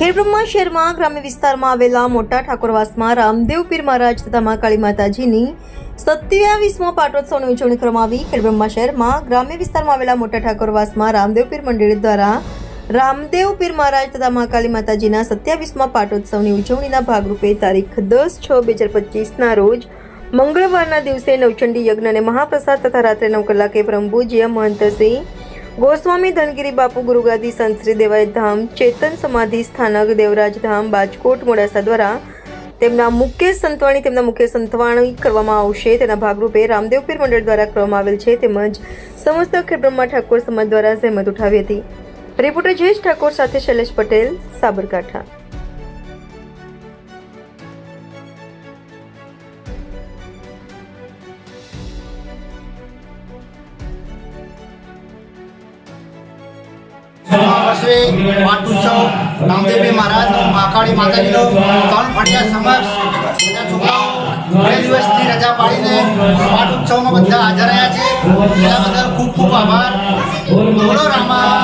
ખેડબ્રહ્મા શહેરમાં ગ્રામ્ય વિસ્તારમાં આવેલા મોટા ઠાકોરવાસમાં રામદેવ પીર મહારાજ તથા મા કાળી માતાજીની સત્યાવીસમો પાટોત્સવની ઉજવણી કરવામાં આવી. ખેડબ્રહ્મા શહેરમાં ગ્રામ્ય વિસ્તારમાં આવેલા મોટા ઠાકોરવાસમાં રામદેવ પીર મંડળ દ્વારા રામદેવ પીર મહારાજ તથા મા કાળી માતાજીના સત્યાવીસમા પાટોત્સવની ઉજવણીના ભાગરૂપે તારીખ દસ છ બે હજાર પચીસના રોજ મંગળવારના દિવસે નવચંડી યજ્ઞ અને મહાપ્રસાદ તથા રાત્રે નવ કલાકે બ્રહ્મભુજ્ય મહંત શ્રી ગોસ્વામી ધનગીરી બાપુ ગુરુગાદી સંત દેવાય ધામ, ચેતન સમાધિ સ્થાનક દેવરાજ ધામ, બાજકોટ મોડાસા દ્વારા તેમના મુખ્ય સંતવાણી તેમના મુખ્ય સંતવાણી કરવામાં આવશે. તેના ભાગરૂપે રામદેવ પીર મંડળ દ્વારા કરવામાં આવેલ છે. તેમજ સમસ્ત ખેડબ્રહ્મા ઠાકોર સમાજ દ્વારા જહેમત ઉઠાવી હતી. રિપોર્ટર જયેશ ઠાકોર સાથે શૈલેષ પટેલ, સાબરકાંઠા. વર્ષે પાટોત્સવ રામદેવજી મહારાજ, મહાકાળી માતાજીનો ત્રણ ફળિયા સમક્ષ બધા છોકરાઓ બે દિવસની રજા પાડીને પાટોત્સવમાં બધા હાજર રહ્યા છે. એના બદલ ખૂબ ખૂબ આભાર. બોલો રામા.